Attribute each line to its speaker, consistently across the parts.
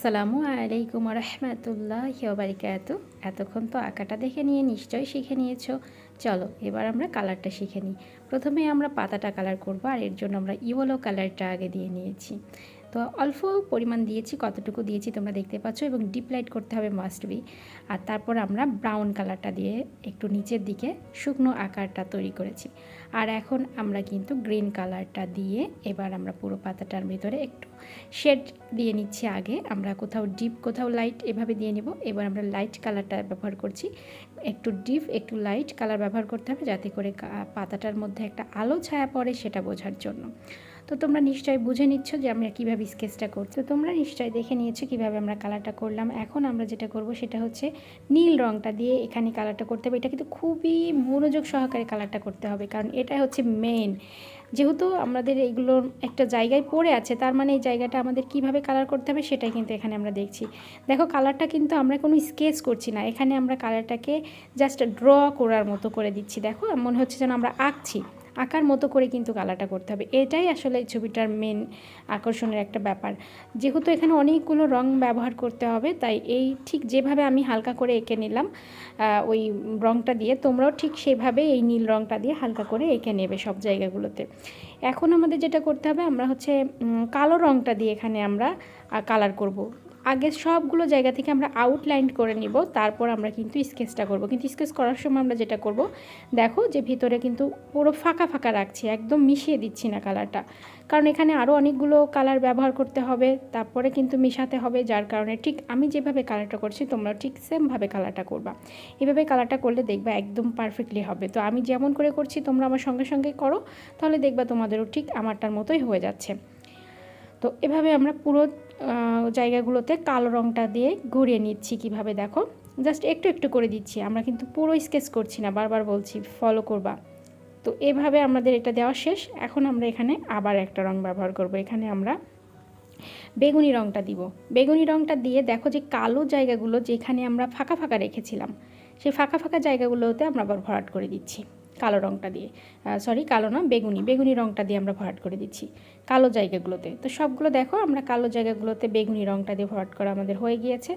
Speaker 1: আসসালামু আলাইকুম রহমতুল্লাহ বারিকাত এতক্ষণ তো আঁকাটা দেখে নিয়ে নিশ্চয়ই শিখে নিয়েছ। চলো, এবার আমরা কালারটা শিখে নিই। প্রথমে আমরা পাতাটা কালার করব আর এর জন্য আমরা ইয়েলো কালারটা আগে দিয়ে নিয়েছি। তো অল্প পরিমাণ দিয়েছি, কতটুকু দিয়েছি তোমরা দেখতে পাচ্ছ এবং ডিপ লাইট করতে হবে মাস্ট বি আর তারপর আমরা ব্রাউন কালারটা দিয়ে একটু নিচের দিকে শুকনো আকারটা তৈরি করেছি। আর এখন আমরা কিন্তু গ্রিন কালারটা দিয়ে এবার আমরা পুরো পাতাটার ভিতরে একটু শেড দিয়ে নিচ্ছি আগে। আমরা কোথাও ডিপ কোথাও লাইট এভাবে দিয়ে নিব। এবার আমরা লাইট কালারটা ব্যবহার করছি। একটু ডিপ একটু লাইট কালার ব্যবহার করতে হবে যাতে করে পাতাটার মধ্যে একটা আলো ছায়া পড়ে সেটা বোঝার জন্য। তো তোমরা নিশ্চয়ই বুঝে নিচ্ছ যে আমরা কীভাবে স্কেচটা করছি। তো তোমরা নিশ্চয়ই দেখে নিয়েছো কীভাবে আমরা কালারটা করলাম। এখন আমরা যেটা করব সেটা হচ্ছে নীল রঙটা দিয়ে এখানে কালারটা করতে হবে। এটা কিন্তু খুবই মনোযোগ সহকারে কালারটা করতে হবে, কারণ এটা হচ্ছে মেন যেহেতু আমাদের এইগুলো একটা জায়গায় পড়ে আছে, তার মানে এই জায়গাটা আমাদের কীভাবে কালার করতে হবে সেটাই কিন্তু এখানে আমরা দেখছি। দেখো কালারটা কিন্তু আমরা কোনো স্কেচ করছি না। এখানে আমরা কালারটাকে জাস্ট ড্র করার মতো করে দিচ্ছি। দেখো, মনে হচ্ছে যেন আমরা আঁকছি। আঁকার মতো করে কিন্তু কালারটা করতে হবে। এটাই আসলে ছবিটার মেন আকর্ষণের একটা ব্যাপার। যেহেতু এখানে অনেকগুলো রং ব্যবহার করতে হবে, তাই এই ঠিক যেভাবে আমি হালকা করে এঁকে নিলাম ওই রংটা দিয়ে, তোমরাও ঠিক সেভাবে এই নীল রংটা দিয়ে হালকা করে এঁকে নেবে সব জায়গাগুলোতে। এখন আমাদের যেটা করতে হবে, আমরা হচ্ছে কালো রংটা দিয়ে এখানে আমরা কালার করব। আগে সবগুলো জায়গা থেকে আমরা আউটলাইন করে নিব, তারপর আমরা কিন্তু স্কেচটা করব। কিন্তু স্কেচ করার সময় আমরা যেটা করব, দেখো যে ভিতরে কিন্তু পুরো ফাঁকা ফাঁকা রাখছি, একদম মিশিয়ে দিচ্ছি না কালারটা কারণ এখানে আরও অনেকগুলো কালার ব্যবহার করতে হবে, তারপরে কিন্তু মেশাতে হবে, যার কারণে ঠিক আমি যেভাবে কালারটা করছি তোমরা ঠিক সেমভাবে কালারটা করবা। এভাবে কালারটা করলে দেখবা একদম পারফেক্টলি হবে। তো আমি যেমন করে করছি, তোমরা আমার সঙ্গে সঙ্গে করো, তাহলে দেখবা তোমাদেরও ঠিক আমারটার মতোই হয়ে যাচ্ছে। তো এভাবে আমরা পুরো জায়গাগুলোতে কালো রঙটা দিয়ে ঘুরিয়ে নিচ্ছি কীভাবে দেখো। জাস্ট একটু একটু করে দিচ্ছি, আমরা কিন্তু পুরো স্কেচ করছি না, বারবার বলছি ফলো করবা। তো এভাবে আমাদের এটা দেওয়া শেষ, এখন আমরা এখানে আবার একটা রং ব্যবহার করব, এখানে আমরা বেগুনি রংটা দিব। বেগুনি রংটা দিয়ে দেখো যে কালো জায়গাগুলো যেখানে আমরা ফাঁকা ফাঁকা রেখেছিলাম সেই ফাঁকা ফাঁকা জায়গাগুলোতে আমরা আবার ভরাট করে দিচ্ছি। কালো রঙটা দিয়ে সরি কালো না, বেগুনি বেগুনি রঙটা দিয়ে আমরা ভরাট করে দিচ্ছি, কালো জায়গাগুলোতে। তো সবগুলো দেখো, আমরা কালো জায়গাগুলোতে বেগুনি রঙটা দিয়ে ভরাট করা আমাদের হয়ে গিয়েছে।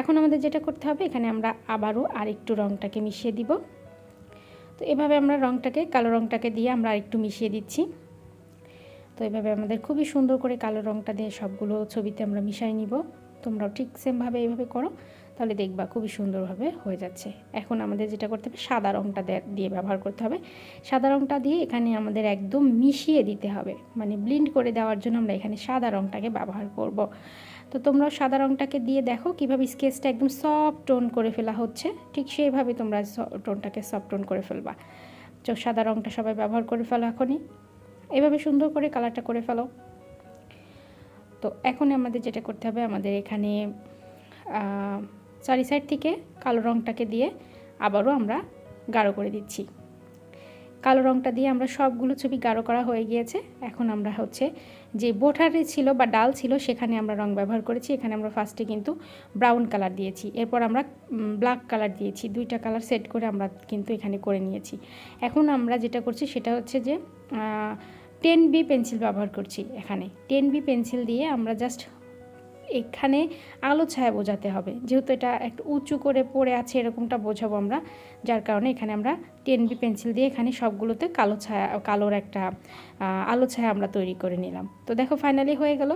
Speaker 1: এখন আমাদের যেটা করতে হবে, এখানে আমরা আবারও আরেকটু রঙটাকে মিশিয়ে দিব। তো এভাবে আমরা রঙটাকে কালো রঙটাকে দিয়ে আমরা আরেকটু মিশিয়ে দিচ্ছি। তো এভাবে আমাদের খুবই সুন্দর করে কালো রঙটা দিয়ে সবগুলো ছবিতে আমরা মিশাই নিব। তোমরাও ঠিক সেমভাবে এইভাবে করো। তাহলে দেখবা খুবই সুন্দরভাবে হয়ে যাচ্ছে। এখন আমাদের যেটা করতে হবে, সাদা রঙটা দিয়ে ব্যবহার করতে হবে। সাদা রঙটা দিয়ে এখানে আমাদের একদম মিশিয়ে দিতে হবে। মানে ব্লিন্ড করে দেওয়ার জন্য আমরা এখানে সাদা রঙটাকে ব্যবহার করব। তো তোমরাও সাদা রঙটাকে দিয়ে দেখো কীভাবে স্কেচটা একদম সফট টোন করে ফেলা হচ্ছে। ঠিক সেইভাবে তোমরা টোনটাকে সফট টোন করে ফেলবা। তো সাদা রঙটা সবাই ব্যবহার করে ফেলো এখনই। এভাবে সুন্দর করে কালারটা করে ফেলো। তো এখন আমাদের যেটা করতে হবে, আমাদের এখানে চারি সাইড থেকে কালো রঙটাকে দিয়ে আবারও আমরা গাঢ় করে দিচ্ছি। কালো রঙটা দিয়ে আমরা সবগুলো ছবি গাঢ় করা হয়ে গিয়েছে। এখন আমরা হচ্ছে যে বোঠারে ছিল বা ডাল ছিল সেখানে আমরা রং ব্যবহার করেছি। এখানে আমরা ফার্স্টে কিন্তু ব্রাউন কালার দিয়েছি। এরপর আমরা ব্ল্যাক কালার দিয়েছি। দুইটা কালার সেট করে আমরা কিন্তু এখানে করে নিয়েছি। এখন আমরা যেটা করছি সেটা হচ্ছে যে টেন বি পেন্সিল ব্যবহার করছি এখানে। টেন বি পেন্সিল দিয়ে আমরা জাস্ট এখানে আলো ছায়া বোঝাতে হবে। যেহেতু এটা একটু উঁচু করে পড়ে আছে, এরকমটা বোঝাবো আমরা। যার কারণে এখানে আমরা টেন বি পেন্সিল দিয়ে এখানে সবগুলোতে কালো ছায়া, কালোর একটা আলো ছায়া আমরা তৈরি করে নিলাম। তো দেখো ফাইনালি হয়ে গেল।